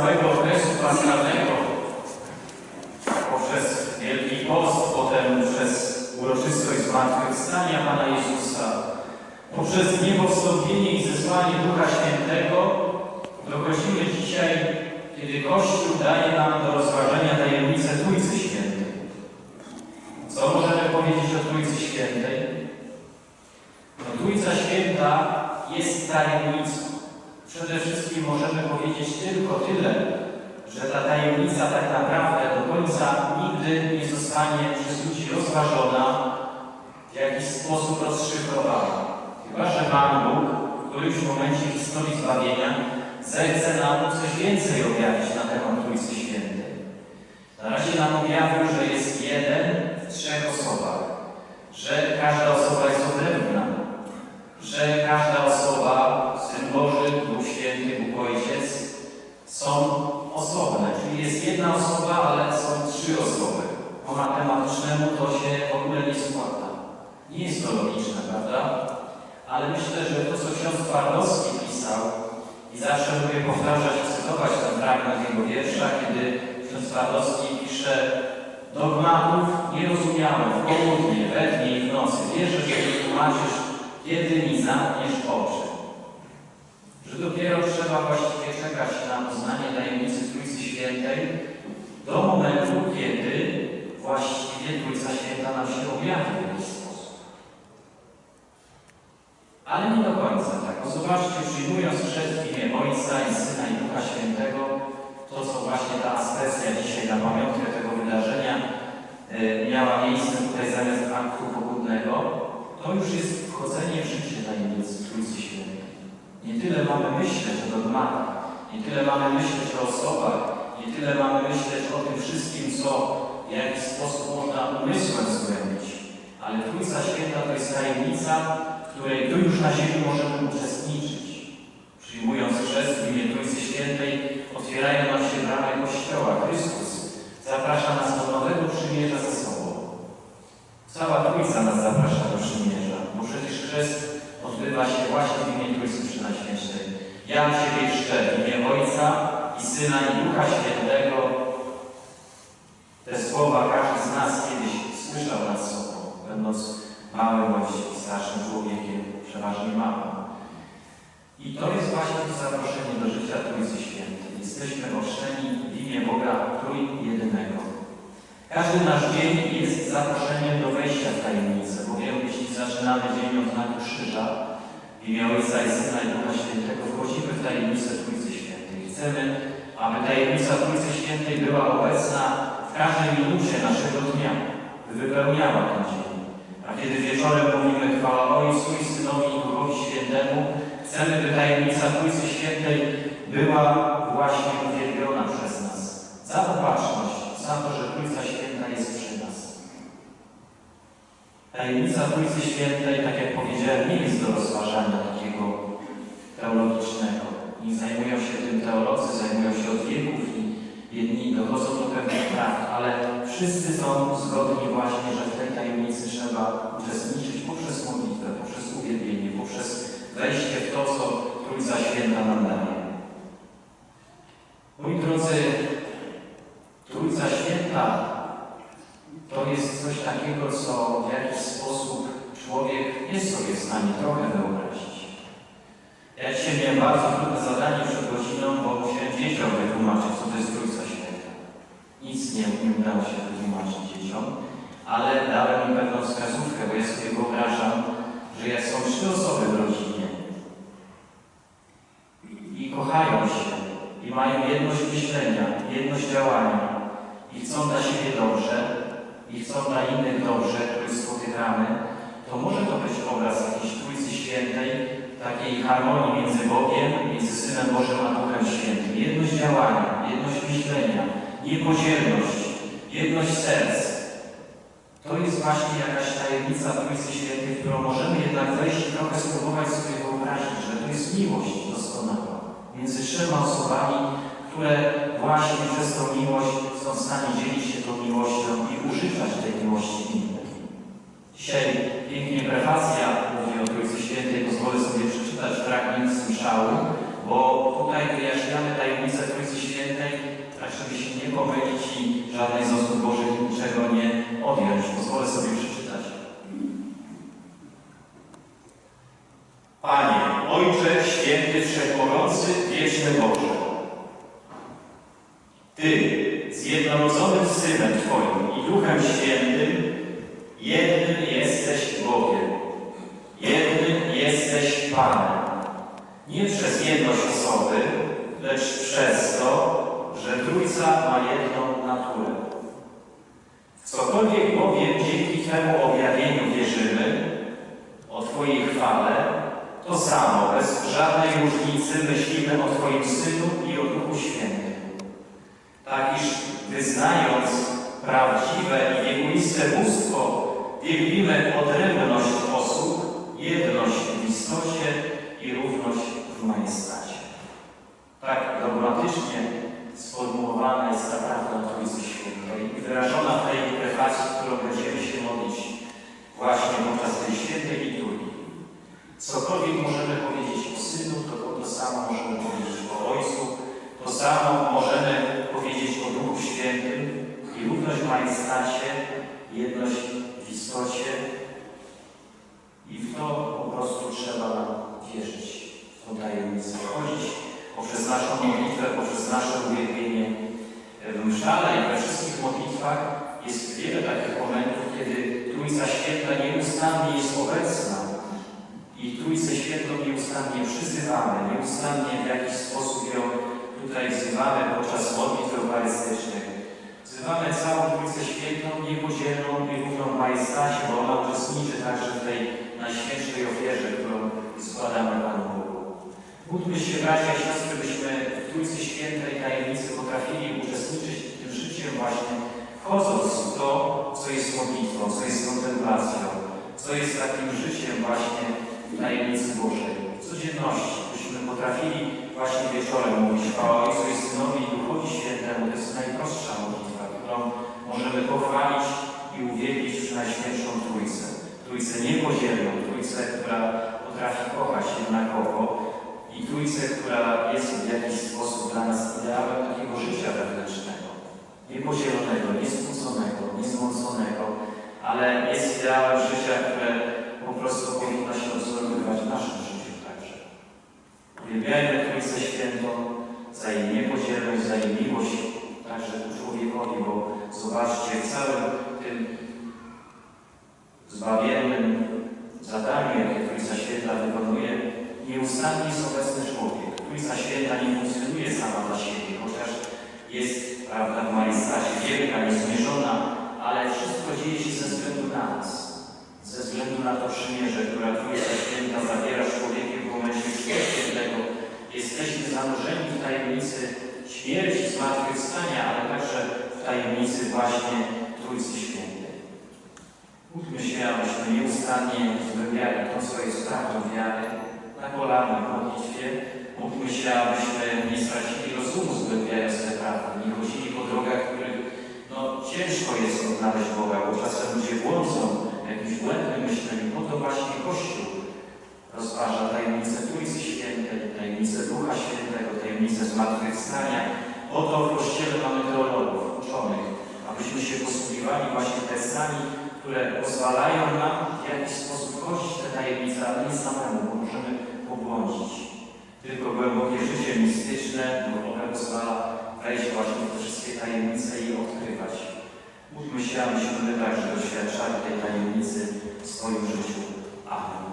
całego okresu paschalnego, poprzez Wielki Post, potem przez uroczystość zmartwychwstania Pana Jezusa, poprzez niebowstąpienie i zesłanie Ducha Świętego, dochodzimy dzisiaj, kiedy Kościół daje nam do rozważenia tajemnicę Trójcy Świętej. Co możemy powiedzieć o Trójcy Świętej? No, Trójca Święta jest tajemnicą. Przede wszystkim możemy powiedzieć tylko tyle, że ta tajemnica tak naprawdę do końca nigdy nie zostanie przez ludzi rozważona, w jakiś sposób rozszyfrowana. Chyba, że Pan Bóg w którymś momencie historii zbawienia zechce nam coś więcej objawić na temat Trójcy Świętej. Na razie nam objawił, że jest jeden w trzech osobach, że każda osoba jest odrębna, że każda osoba, Syn Boży, Duch Święty, Bóg Ojciec, są osobne, czyli jest jedna osoba, ale są trzy osoby. Po matematycznemu to się w ogóle nie składa. Nie jest to logiczne, prawda? Ale myślę, że to, co ksiądz Twardowski pisał, i zawsze lubię powtarzać i cytować ten fragment jego wiersza, kiedy ksiądz Twardowski pisze Dogmatów nie rozumiałem w południe, we dnie i w nocy. Wierzę, że wytłumaczysz, kiedy mi zamkniesz oczy. Że dopiero trzeba właściwie czekać na poznanie tajemnicy Trójcy Świętej do momentu, kiedy właściwie Trójca Święta nam się objawi w jakiś sposób. Ale nie do końca tak. Bo zobaczcie, przyjmując w imię Ojca i Syna i Ducha Świętego, to co właśnie ta aspresja dzisiaj na pamiątkę tego wydarzenia y, miała miejsce tutaj zamiast aktu pogódnego, to już jest wchodzenie w życie tajemnicy Trójcy Świętej. Nie tyle mamy myśleć o dogmatach, nie tyle mamy myśleć o osobach, nie tyle mamy myśleć o tym wszystkim, co w jakiś sposób można umysłem zgłębić. Ale Trójca Święta to jest tajemnica, w której tu już na ziemi możemy uczestniczyć. Przyjmując chrzest w imię Trójcy Świętej, otwierają nam się bramy Kościoła. Chrystus zaprasza nas do nowego przymierza ze sobą. Cała Trójca nas zaprasza do przymierza, bo przecież chrzest odbywa się właśnie w imię Trójcy Przynajświętszej. Ja Ciebie jeszcze w imię Ojca i Syna i Ducha Świętego. Te słowa każdy z nas kiedyś słyszał nad sobą, będąc małym bądź starszym człowiekiem, przeważnie małym. I to jest właśnie to zaproszenie do życia Trójcy Świętej. Jesteśmy ochrzczeni w imię Boga Trójjedynego. Każdy nasz dzień jest zaproszeniem do wejścia w tajemnicę, bowiem jeśli zaczynamy dzień od znaku krzyża, w imię Ojca i Syna i Ducha Świętego, wchodzimy w tajemnicę Trójcy Świętej. Chcemy, aby tajemnica Trójcy Świętej była obecna każdej minucie naszego dnia, wypełniała ten dzień. A kiedy wieczorem mówimy chwała Ojcu i Synowi i Duchowi Świętemu, chcemy, by tajemnica Trójcy Świętej była właśnie uwielbiona przez nas. Za opatrzność, za to, że Trójca Święta jest przy nas. Tajemnica Trójcy Świętej, tak jak powiedziałem, nie jest do rozważania takiego teologicznego. Nie zajmują się tym teolodzy, zajmują się od wieków jedni dochodzą do pewnych prawd, ale wszyscy są zgodni właśnie, że w tej tajemnicy trzeba uczestniczyć poprzez modlitwę, poprzez uwielbienie, poprzez wejście w to, co Trójca Święta nam daje. Moi drodzy, Trójca Święta to jest coś takiego, co w jakiś sposób człowiek jest sobie w stanie trochę wyobrazić. Ja dzisiaj miałem bardzo trudne zadanie przed godziną, bo musiałem dzieciom wytłumaczyć, co to jest Trójca nie, nie udało się wytłumaczyć dzieciom, ale dałem im pewną wskazówkę, bo ja sobie wyobrażam, że jak są trzy osoby w rodzinie i kochają się, i mają jedność myślenia, jedność działania, i chcą dla siebie dobrze, i chcą dla innych dobrze, których spotykamy, to może to być obraz jakiejś Trójcy Świętej, takiej harmonii między Bogiem, między Synem Bożym a Duchem Świętym. Jedność działania, jedność niepodzielność, jedność serc. To jest właśnie jakaś tajemnica Trójcy Świętej, którą możemy jednak wejść i trochę spróbować sobie wyobrazić, że to jest miłość doskonała między trzema osobami, które właśnie przez tą miłość są w stanie dzielić się tą miłością i użyczać tej miłości innym. Dzisiaj pięknie prefacja mówi o Trójcy Świętej. Pozwolę sobie przeczytać fragment z bo tutaj wyjaśniamy tajemnicę nie pomylić i żadnej z osób Bożych niczego nie odjąć. Pozwolę sobie przeczytać. Panie, Ojcze Święty Wszechmogący, Wieczny Boże, Ty z jednorodzonym Synem Twoim i Duchem Świętym jednym jesteś Bogiem, jednym jesteś Panem. Nie przez jedność osoby, lecz przez to, że Trójca ma jedną naturę. Cokolwiek bowiem dzięki Twemu objawieniu wierzymy, o Twojej chwale, to samo, bez żadnej różnicy myślimy o Twoim Synu i o Duchu Świętym. Tak iż wyznając prawdziwe i wiekuiste bóstwo, wielbimy odrębność osób, jedność w istocie i równość w majestacie. Tak dogmatycznie it's mszale i we wszystkich modlitwach jest wiele takich momentów, kiedy Trójca Święta nieustannie jest obecna i Trójcę Świętą nieustannie przyzywamy, nieustannie w jakiś sposób ją tutaj wzywamy podczas modlitw eucharystycznych. Wzywamy całą Trójcę Świętą, niepodzielną i równą majestacie, bo ona uczestniczy także w tej najświętszej ofierze, którą składamy Panu Bogu. Módlmy się, bracia i siostry, byśmy w Trójcy Świętej tajemnicy potrafili uczestniczyć życiem właśnie, wchodząc w to, co jest modlitwą, co jest kontemplacją, co jest takim życiem właśnie w tajemnicy Bożej, w codzienności, byśmy potrafili właśnie wieczorem mówić chwała Ojcu i Synowi i Duchowi Świętemu. To jest najprostsza modlitwa, którą możemy pochwalić i uwielbić przy Najświętszą Trójcę. Trójcę niepodzielną, Trójcę, która potrafi kochać jednakowo i Trójcę, która jest w jakiś sposób dla nas ideałem takiego życia wewnętrznego. Niepozielonego, nieskłóconego, niezmąconego, ale jest ideałem życia, które po prostu powinno się odwzorowywać w naszym życiu także. Uwielbiajmy Trójcę Świętą za jej niepodzielność, za jej miłość także ku człowiekowi, bo zobaczcie, w całym tym zbawiennym zadaniu, jakie Trójca Święta wykonuje, nieustannie jest obecny człowiek. Trójca Święta nie sama dla siebie, chociaż jest, prawda, w majestacie wielka, niezmierzona, ale wszystko dzieje się ze względu na nas. Ze względu na to przymierze, które Trójca Święta zawiera człowiekiem w momencie Chrztu Świętego. Jesteśmy zanurzeni w tajemnicy śmierci, zmartwychwstania, ale także w tajemnicy właśnie Trójcy Świętej. Módlmy się, abyśmy nieustannie to, co jest prawdą wiary, na kolanach modlitwie. Módlmy się, abyśmy nie stracili rozumu zgłębiając te prawdy, nie chodzili po drogach, których no, ciężko jest odnaleźć Boga, bo czasem ludzie błądzą jakimś błędnym myśleniu. Po to właśnie Kościół rozważa tajemnicę Trójcy Świętej, tajemnicę Ducha Świętego, tajemnicę zmartwychwstania. Po to w Kościele mamy teologów, uczonych, abyśmy się posługiwali właśnie testami, które pozwalają nam w jakiś sposób w te tajemnice, ale nie samemu, bo możemy pobłądzić. Tylko głębokie życie mistyczne, duchowe pozwala wejść właśnie w te wszystkie tajemnice i odkrywać. Musiałem się my także doświadczali tej tajemnicy w swoim życiu. Amen.